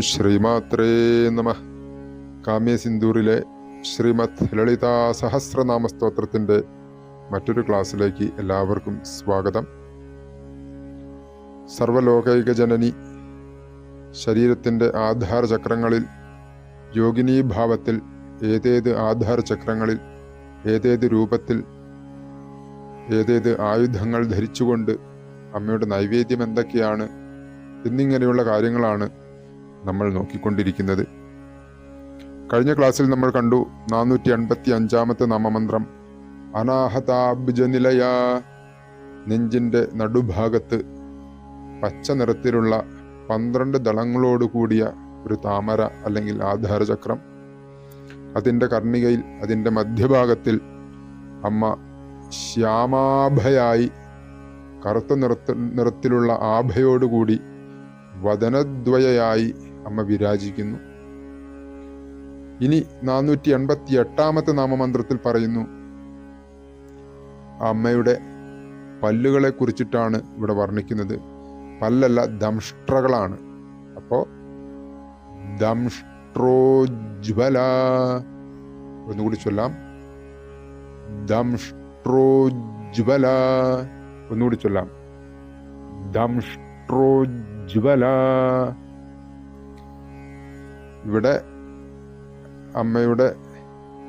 ശ്രീമാത്രേ നമ കാമ്യസിന്ദൂറിലെ ശ്രീമത് ലളിതാ സഹസ്രനാമ സ്തോത്രത്തിന്റെ മറ്റൊരു ക്ലാസ്സിലേക്ക് എല്ലാവർക്കും സ്വാഗതം. സർവലോകൈക ജനനി ശരീരത്തിന്റെ ആധാര ചക്രങ്ങളിൽ യോഗിനീഭാവത്തിൽ ഏതേത് ആധാര ചക്രങ്ങളിൽ ഏതേത് രൂപത്തിൽ ഏതേത് ആയുധങ്ങൾ ധരിച്ചുകൊണ്ട് അമ്മയുടെ നൈവേദ്യം എന്തൊക്കെയാണ് എന്നിങ്ങനെയുള്ള കാര്യങ്ങളാണ് നമ്മൾ നോക്കിക്കൊണ്ടിരിക്കുന്നത്. കഴിഞ്ഞ ക്ലാസ്സിൽ നമ്മൾ കണ്ടു നാനൂറ്റി അൻപത്തി അഞ്ചാമത്തെ നാമമന്ത്രം അനാഹതാബ്ജനിലയ നെഞ്ചിന്റെ നടുഭാഗത്ത് പച്ച നിറത്തിലുള്ള പന്ത്രണ്ട് ദളങ്ങളോട് കൂടിയ ഒരു താമര അല്ലെങ്കിൽ ആധാരചക്രം. അതിന്റെ കർണികയിൽ അതിന്റെ മധ്യഭാഗത്തിൽ അമ്മ ശ്യാമാഭയായി കറുത്ത നിറത്ത് നിറത്തിലുള്ള ആഭയോടുകൂടി വദനദ്വയയായി അമ്മ വിരാജിക്കുന്നു. ഇനി നാനൂറ്റി എൺപത്തി എട്ടാമത്തെ നാമമന്ത്രത്തിൽ പറയുന്നു അമ്മയുടെ പല്ലുകളെ കുറിച്ചിട്ടാണ് ഇവിടെ വർണിക്കുന്നത്. പല്ലല്ല ദംഷ്ട്രകളാണ്. അപ്പോ ദംഷ്ട്രോജ്വല ഒന്നുകൂടി ചൊല്ലാം. ദംഷ്ട്രോജ്വല ഒന്നുകൂടി ചൊല്ലാം. ദംഷ്ട്രോജ്വല ഇവിടെ അമ്മയുടെ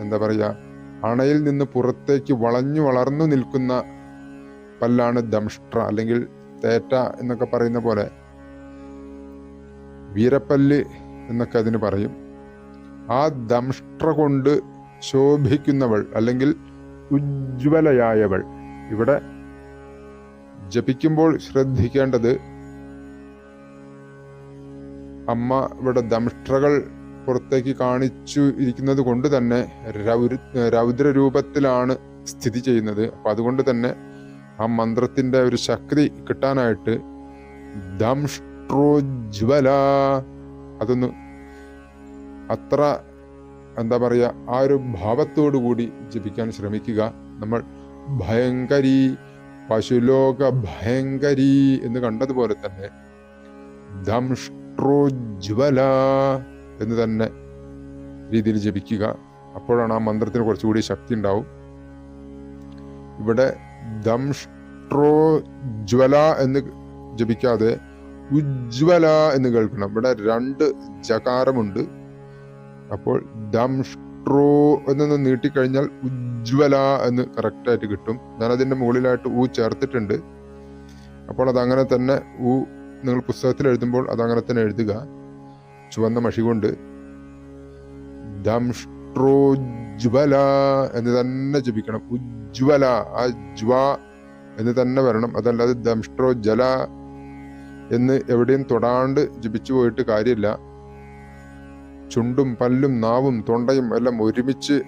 എന്താ പറയുക അണയിൽ നിന്ന് പുറത്തേക്ക് വളഞ്ഞു വളർന്നു നിൽക്കുന്ന പല്ലാണ് ദംഷ്ട്ര അല്ലെങ്കിൽ തേറ്റ എന്നൊക്കെ പറയുന്ന പോലെ വീരപ്പല്ല് എന്നൊക്കെ അതിന് പറയും. ആ ദംഷ്ട്ര കൊണ്ട് ശോഭിക്കുന്നവൾ അല്ലെങ്കിൽ ഉജ്ജ്വലയായവൾ ഇവിടെ ജപിക്കുമ്പോൾ ശ്രദ്ധിക്കേണ്ടത് അമ്മ ഇവിടെ ദംഷ്ട്രകൾ പുറത്തേക്ക് കാണിച്ചു ഇരിക്കുന്നത് കൊണ്ട് തന്നെ രൗര രൂപത്തിലാണ് സ്ഥിതി ചെയ്യുന്നത്. അപ്പൊ അതുകൊണ്ട് തന്നെ ആ മന്ത്രത്തിന്റെ ഒരു ശക്തി കിട്ടാനായിട്ട് ദംഷ്ട്രോജ്വല അതൊന്ന് അത്ര എന്താ പറയുക ആ ഒരു ഭാവത്തോടു കൂടി ജപിക്കാൻ ശ്രമിക്കുക. നമ്മൾ ഭയങ്കരി പശുലോക ഭയങ്കരി എന്ന് കണ്ടതുപോലെ തന്നെ ദംഷ്ട്രോജ്വല എന്ന് തന്നെ രീതിയിൽ ജപിക്കുക. അപ്പോഴാണ് ആ മന്ത്രത്തിന് കുറച്ചുകൂടി ശക്തി ഉണ്ടാവും. ഇവിടെ ദംഷ്ട്രോജ്വല എന്ന് ജപിക്കാതെ ഉജ്വല എന്ന് കേൾക്കണം. ഇവിടെ രണ്ട് ജകാരമുണ്ട്. അപ്പോൾ ദംഷ്ട്രോ എന്നൊന്ന് നീട്ടിക്കഴിഞ്ഞാൽ ഉജ്വല എന്ന് കറക്റ്റായിട്ട് കിട്ടും. ഞാനതിന്റെ മുകളിലായിട്ട് ഊ ചേർത്തിട്ടുണ്ട്. അപ്പോൾ അതങ്ങനെ തന്നെ ഊ നിങ്ങൾ പുസ്തകത്തിൽ എഴുതുമ്പോൾ അതങ്ങനെ തന്നെ എഴുതുക. ചുവന്ന മഷി കൊണ്ട് ദംഷ്ട്രോജ്വല എന്ന് തന്നെ ജപിക്കണം. ഉജ്വല ആ ജ്വ എന്ന് തന്നെ വരണം. അതല്ലാതെ ദംഷ്ട്രോജ്വല എന്ന് എവിടെയും തൊടാണ്ട് ജപിച്ചു പോയിട്ട് കാര്യമില്ല. ചുണ്ടും പല്ലും നാവും തൊണ്ടയും എല്ലാം ഒരുമിച്ച്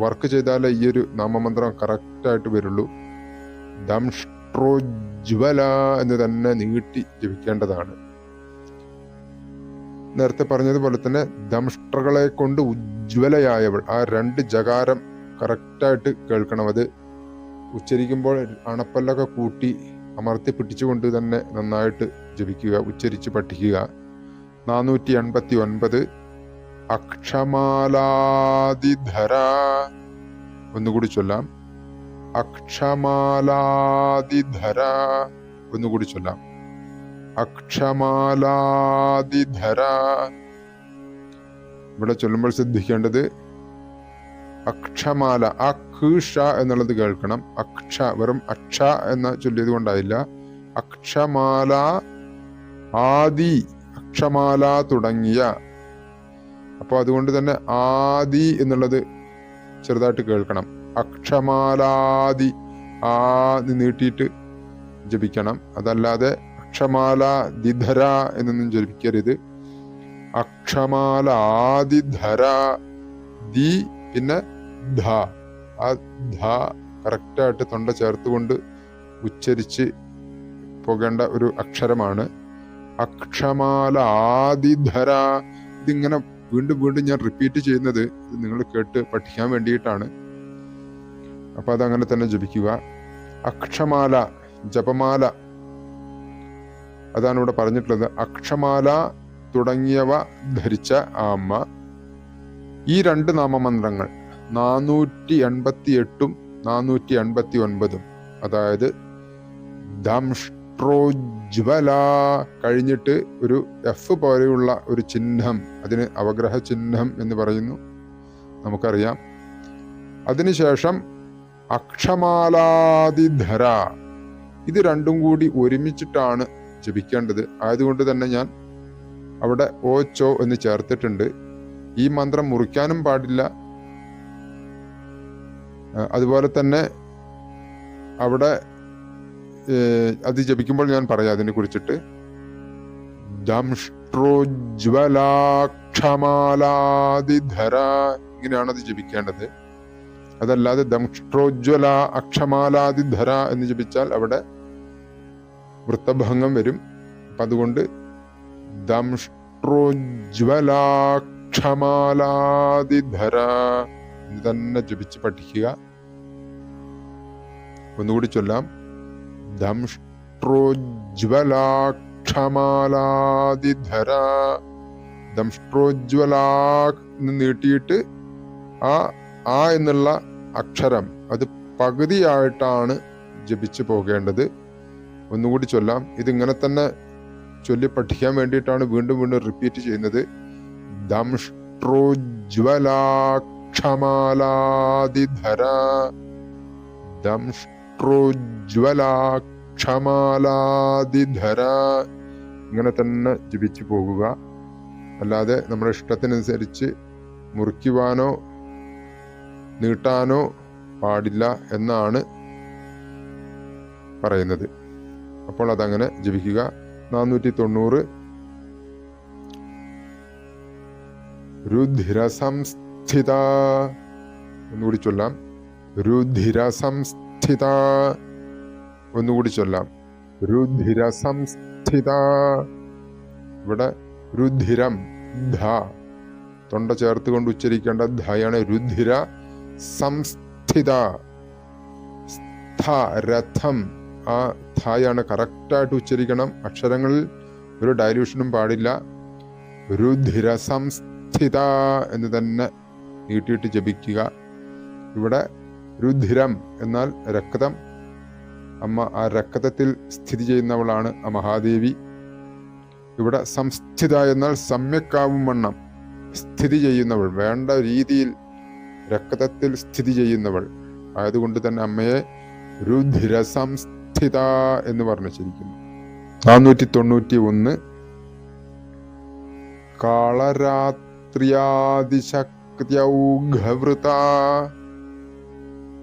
വർക്ക് ചെയ്താലേ ഈ ഒരു നാമമന്ത്രം കറക്റ്റായിട്ട് വരുള്ളൂ. ദംഷ്ട്രോജ്വല എന്ന് തന്നെ നീട്ടി ജപിക്കേണ്ടതാണ്. നേരത്തെ പറഞ്ഞതുപോലെ തന്നെ ദംഷ്ട്രകളെ കൊണ്ട് ഉജ്വലയായവൾ ആ രണ്ട് ജകാരം കറക്റ്റായിട്ട് കേൾക്കണം. അത് ഉച്ചരിക്കുമ്പോൾ അണപ്പല്ലൊക്കെ കൂട്ടി അമർത്തി പിടിച്ചുകൊണ്ട് തന്നെ നന്നായിട്ട് ജപിക്കുക ഉച്ചരിച്ച് പഠിക്കുക. നാനൂറ്റി എൺപത്തി ഒൻപത് അക്ഷമാലാദിധര ഒന്നുകൂടി ചൊല്ലാം. അക്ഷമാലാദിധര ഒന്നുകൂടി ചൊല്ലാം. അക്ഷമാലാദിധര ഇവിടെ ചൊല്ലുമ്പോൾ ശ്രദ്ധിക്കേണ്ടത് അക്ഷമാല ഖീഷ എന്നുള്ളത് കേൾക്കണം. അക്ഷ വെറും അക്ഷ എന്ന ചൊല്ലിയത് കൊണ്ടായില്ല. അക്ഷമാല ആദി അക്ഷമാല തുടങ്ങിയ. അപ്പോൾ അതുകൊണ്ട് തന്നെ ആദി എന്നുള്ളത് ചെറുതായിട്ട് കേൾക്കണം. അക്ഷമാലാദി. ആ നീട്ടിയിട്ട് ജപിക്കണം. അതല്ലാതെ അക്ഷമാല ദിധര എന്നൊന്നും ജപിക്കരുത്. അക്ഷമാല ആദിധര ദി പിന്നെ ധ. ആ ധ കറക്റ്റായിട്ട് തൊണ്ട ചേർത്തുകൊണ്ട് ഉച്ചരിച്ച് പോകേണ്ട ഒരു അക്ഷരമാണ് അക്ഷമാല ആദിധര ഇതിങ്ങനെ വീണ്ടും വീണ്ടും ഞാൻ റിപ്പീറ്റ് ചെയ്യുന്നത് നിങ്ങൾ കേട്ട് പഠിക്കാൻ വേണ്ടിയിട്ടാണ്. അപ്പൊ അതങ്ങനെ തന്നെ ജപിക്കുക. അക്ഷമാല ജപമാല. അതാണ് ഇവിടെ പറഞ്ഞിട്ടുള്ളത്. അക്ഷമാല തുടങ്ങിയവ ധരിച്ച അമ്മ. ഈ രണ്ട് നാമമന്ത്രങ്ങൾ നാനൂറ്റി എൺപത്തി എട്ടും നാനൂറ്റി എൺപത്തി ഒൻപതും അതായത് ദംഷ്ട്രോജ്വല കഴിഞ്ഞിട്ട് ഒരു എഫ് പോലെയുള്ള ഒരു ചിഹ്നം അതിന് അവഗ്രഹ ചിഹ്നം എന്ന് പറയുന്നു. നമുക്കറിയാം. അതിനുശേഷം അക്ഷമാലാതിധര. ഇത് രണ്ടും കൂടി ഒരുമിച്ചിട്ടാണ് ജപിക്കേണ്ടത്. ആയതുകൊണ്ട് തന്നെ ഞാൻ അവിടെ ഓ ചോ എന്ന് ചേർത്തിട്ടുണ്ട്. ഈ മന്ത്രം മുറിക്കാനും പാടില്ല. അതുപോലെ തന്നെ അവിടെ അത് ജപിക്കുമ്പോൾ ഞാൻ പറയാം അതിനെ കുറിച്ചിട്ട്. ദംഷ്ട്രോജ്വലാക്ഷമാലാതിധര ഇങ്ങനെയാണ് അത് ജപിക്കേണ്ടത്. അതല്ലാതെ ദംഷ്ട്രോജ്വല അക്ഷമാലാതിധര എന്ന് ജപിച്ചാൽ അവിടെ വൃത്തഭംഗം വരും. അപ്പൊ അതുകൊണ്ട് ദംഷ്ട്രോജ്വലാക്ഷമാലാതിധര എന്ന് തന്നെ ജപിച്ച് പഠിക്കുക. ഒന്നുകൂടി ചൊല്ലാം. ദംഷ്ട്രോജ്വലാക്ഷമാലാതിധര. ദംഷ്ട്രോജ്വലാ നീട്ടിയിട്ട് ആ ആ എന്നുള്ള അക്ഷരം അത് പകുതിയായിട്ടാണ് ജപിച്ചു പോകേണ്ടത്. ഒന്നുകൂടി ചൊല്ലാം. ഇതിങ്ങനെ തന്നെ ചൊല്ലി പഠിക്കാൻ വേണ്ടിയിട്ടാണ് വീണ്ടും വീണ്ടും റിപ്പീറ്റ് ചെയ്യുന്നത്. ദംഷ്ട്രോജ്വലാക്ഷമാലാതിധര ദംഷ്ട്രോജ്വലാക്ഷമാലാതിധര ഇങ്ങനെ തന്നെ ജപിച്ചു പോകുക. അല്ലാതെ നമ്മുടെ ഇഷ്ടത്തിനനുസരിച്ച് മുറിക്കുവാനോ നീട്ടാനോ പാടില്ല എന്നാണ് പറയുന്നത്. അപ്പോൾ അതങ്ങനെ ജപിക്കുക. നാനൂറ്റി തൊണ്ണൂറ് രുധിരസംസ്ഥിത. ഒന്നുകൂടി ചൊല്ലാം. രുധിരസംസ്ഥിത. ഒന്നുകൂടി ചൊല്ലാം. രുധിരസംസ്ഥിത. ഇവിടെ രുധിരം ധ. തൊണ്ട ചേർത്ത് കൊണ്ട് ഉച്ചരിക്കേണ്ട ധയാണ് രുധിര. സംസ്ഥിത സ്ഥ രഥം ആ ധായാണ് കറക്റ്റായിട്ട് ഉച്ചരിക്കണം. അക്ഷരങ്ങളിൽ ഒരു ഡയലൂഷനും പാടില്ല. രുധിര സംസ്ഥിത എന്ന് തന്നെ നീട്ടിയിട്ട് ജപിക്കുക. ഇവിടെ രുധിരം എന്നാൽ രക്തം. അമ്മ ആ രക്തത്തിൽ സ്ഥിതി ചെയ്യുന്നവളാണ് ആ മഹാദേവി. ഇവിടെ സംസ്ഥിത എന്നാൽ സമ്യക്കാവും വണ്ണം. സ്ഥിതി ചെയ്യുന്നവൾ വേണ്ട രീതിയിൽ രക്തത്തിൽ സ്ഥിതി ചെയ്യുന്നവൾ. ആയതുകൊണ്ട് തന്നെ അമ്മയെ രുധിരസംസ്ഥിത എന്ന് വർണിച്ചിരിക്കുന്നു. നാനൂറ്റി തൊണ്ണൂറ്റി ഒന്ന് കാളരാത്രിയാതിശക്തിയൗഘവൃത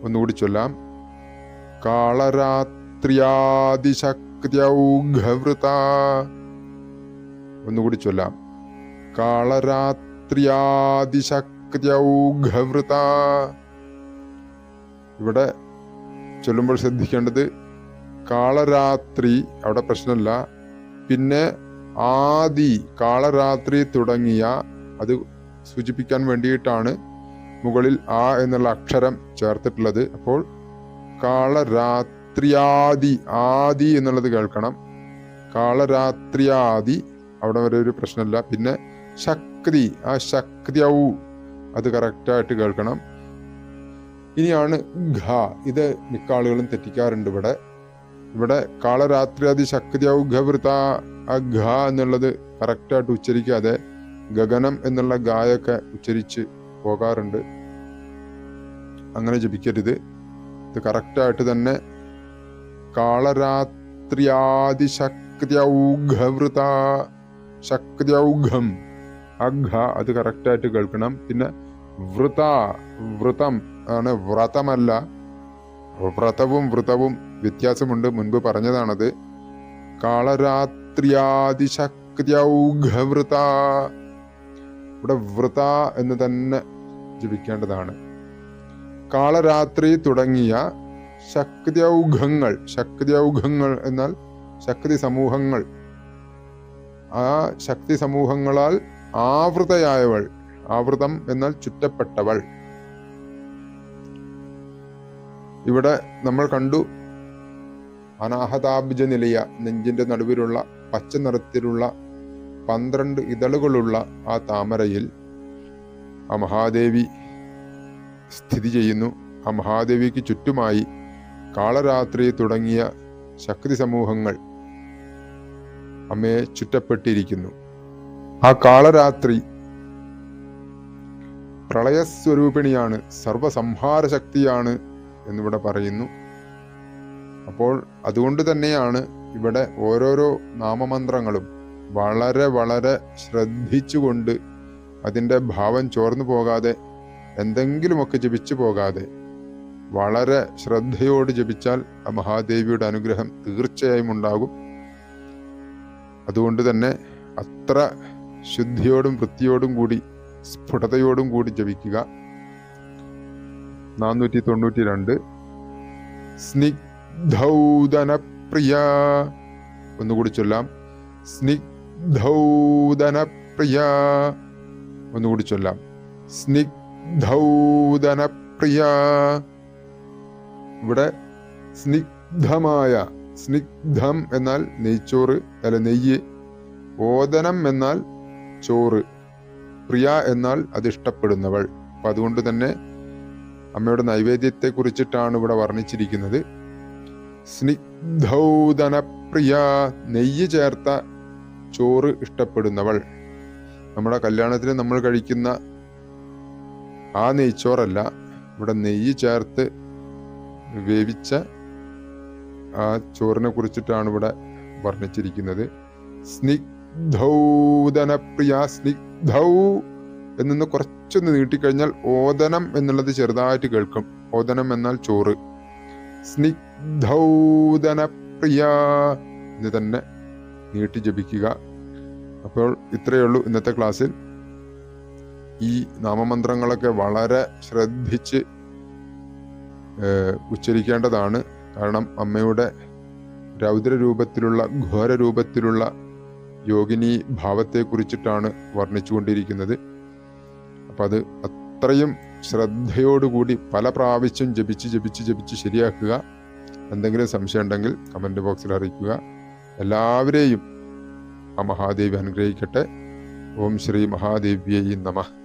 ഒന്നുകൂടി ചൊല്ലാം. കാളരാത്രിയാതിശക്തിയൗഘവൃത ഒന്നുകൂടി ചൊല്ലാം. കാളരാത്രിയാതിശക്തിയൗഘവൃത ഇവിടെ ചൊല്ലുമ്പോൾ ശ്രദ്ധിക്കേണ്ടത് കാളരാത്രി അവിടെ പ്രശ്നമല്ല. പിന്നെ ആദി കാളരാത്രി തുടങ്ങിയ അത് സൂചിപ്പിക്കാൻ വേണ്ടിയിട്ടാണ് മുകളിൽ ആ എന്നുള്ള അക്ഷരം ചേർത്തിട്ടുള്ളത്. അപ്പോൾ കാളരാത്രിയാദി ആദി എന്നുള്ളത് കേൾക്കണം. കാളരാത്രിയാദി അവിടെ വരെ ഒരു പ്രശ്നമില്ല. പിന്നെ ശക്തി ആ ശക്തിയൗ അത് കറക്റ്റായിട്ട് കേൾക്കണം. ഇനിയാണ് ഘ. ഇത് മിക്ക ആളുകളും തെറ്റിക്കാറുണ്ട് ഇവിടെ. ഇവിടെ കാളരാത്രിയാദി ശക്തിയൗ ഘവൃത ആ ഘ എന്നുള്ളത് കറക്റ്റായിട്ട് ഉച്ചരിക്കാതെ ഗഗനം എന്നുള്ള ഗായൊക്കെ ഉച്ചരിച്ച് പോകാറുണ്ട്. അങ്ങനെ ജപിക്കരുത്. ഇത് കറക്റ്റായിട്ട് തന്നെ കാളരാത്രിയാദി ശക്തിയൗഘവൃത ശക്തിയൗഘം അഘ അത് കറക്റ്റായിട്ട് കേൾക്കണം. പിന്നെ വൃത വ്രതം ആണ്. വ്രതമല്ല. വ്രതവും വ്രതവും വ്യത്യാസമുണ്ട്. മുൻപ് പറഞ്ഞതാണത്. കാളരാത്രിയാതിശക്തിയൗഘവൃത ഇവിടെ വ്രത എന്ന് തന്നെ ജപിക്കേണ്ടതാണ്. കാളരാത്രി തുടങ്ങിയ ശക്തിയൗഘങ്ങൾ ശക്തിയൗഘങ്ങൾ എന്നാൽ ശക്തി സമൂഹങ്ങൾ. ആ ശക്തി സമൂഹങ്ങളാൽ ആവൃതയായവൾ ആവൃതം എന്നാൽ ചുറ്റപ്പെട്ടവൾ. ഇവിടെ നമ്മൾ കണ്ടു അനാഹതാബ്ജ നിലയ നെഞ്ചിന്റെ നടുവിലുള്ള പച്ച നിറത്തിലുള്ള പന്ത്രണ്ട് ഇതളുകളുള്ള ആ താമരയിൽ ആ മഹാദേവി സ്ഥിതി ചെയ്യുന്നു. ആ മഹാദേവിക്ക് ചുറ്റുമായി കാളരാത്രി തുടങ്ങിയ ശക്തി സമൂഹങ്ങൾ അമ്മയെ ചുറ്റപ്പെട്ടിരിക്കുന്നു. ആ കാളരാത്രി പ്രളയസ്വരൂപിണിയാണ് സർവസംഹാര ശക്തിയാണ് എന്നിവിടെ പറയുന്നു. അപ്പോൾ അതുകൊണ്ട് തന്നെയാണ് ഇവിടെ ഓരോരോ നാമമന്ത്രങ്ങളും വളരെ വളരെ ശ്രദ്ധിച്ചുകൊണ്ട് അതിന്റെ ഭാവം ചോർന്നു പോകാതെ എന്തെങ്കിലുമൊക്കെ ജപിച്ചു പോകാതെ വളരെ ശ്രദ്ധയോട് ജപിച്ചാൽ ആ മഹാദേവിയുടെ അനുഗ്രഹം തീർച്ചയായും ഉണ്ടാകും. അതുകൊണ്ട് തന്നെ അത്ര ശുദ്ധിയോടും വൃത്തിയോടും കൂടി സ്ഫുടതയോടും കൂടി ജപിക്കുക. നാനൂറ്റി തൊണ്ണൂറ്റി രണ്ട് സ്നിഗ്ധൗദനപ്രിയ. ഒന്നുകൂടി ചൊല്ലാം. സ്നിഗ്ധൗദനപ്രിയ. ഒന്നുകൂടി ചൊല്ലാം. സ്നിഗ്ധൗദനപ്രിയ. ഇവിടെ സ്നിഗ്ധമായ സ്നിഗ്ധം എന്നാൽ നെയ്ച്ചോറ് അല്ല നെയ്യ്. ഓദനം എന്നാൽ ചോറ്. പ്രിയ എന്നാൽ അത് ഇഷ്ടപ്പെടുന്നവൾ. അപ്പൊ അതുകൊണ്ട് തന്നെ അമ്മയുടെ നൈവേദ്യത്തെ കുറിച്ചിട്ടാണ് ഇവിടെ വർണിച്ചിരിക്കുന്നത്. സ്നിഗ്ധൗധനപ്രിയ നെയ്യ് ചേർത്ത ചോറ് ഇഷ്ടപ്പെടുന്നവൾ. നമ്മുടെ കല്യാണത്തിന് നമ്മൾ കഴിക്കുന്ന ആ നെയ്ച്ചോറല്ല ഇവിടെ നെയ്യ് ചേർത്ത് വേവിച്ച ആ ചോറിനെ കുറിച്ചിട്ടാണ് ഇവിടെ വർണിച്ചിരിക്കുന്നത്. സ്നിഗ്ധൗദനപ്രിയ സ്നിഗ്ധൗ എന്നൊന്ന് കുറച്ചൊന്ന് നീട്ടിക്കഴിഞ്ഞാൽ ഓദനം എന്നുള്ളത് ചെറുതായിട്ട് കേൾക്കും. ഓദനം എന്നാൽ ചോറ്. സ്നിഗ്ധൗദനപ്രിയ എന്ന് തന്നെ നീട്ടി ജപിക്കുക. അപ്പോൾ ഇത്രയേ ഉള്ളൂ ഇന്നത്തെ ക്ലാസ്സിൽ. ഈ നാമമന്ത്രങ്ങളൊക്കെ വളരെ ശ്രദ്ധിച്ച് ഉച്ചരിക്കേണ്ടതാണ്. കാരണം അമ്മയുടെ രൗദ്ര രൂപത്തിലുള്ള ഘോര രൂപത്തിലുള്ള യോഗിനി ഭാവത്തെ കുറിച്ചിട്ടാണ് വർണിച്ചുകൊണ്ടിരിക്കുന്നത്. അപ്പം അത് അത്രയും ശ്രദ്ധയോടുകൂടി പല പ്രാവശ്യം ജപിച്ച് ജപിച്ച് ജപിച്ച് ശരിയാക്കുക. എന്തെങ്കിലും സംശയം ഉണ്ടെങ്കിൽ കമന്റ് ബോക്സിൽ അറിയിക്കുക. എല്ലാവരെയും ആ മഹാദേവി അനുഗ്രഹിക്കട്ടെ. ഓം ശ്രീ മഹാദേവ്യൈ നമഃ.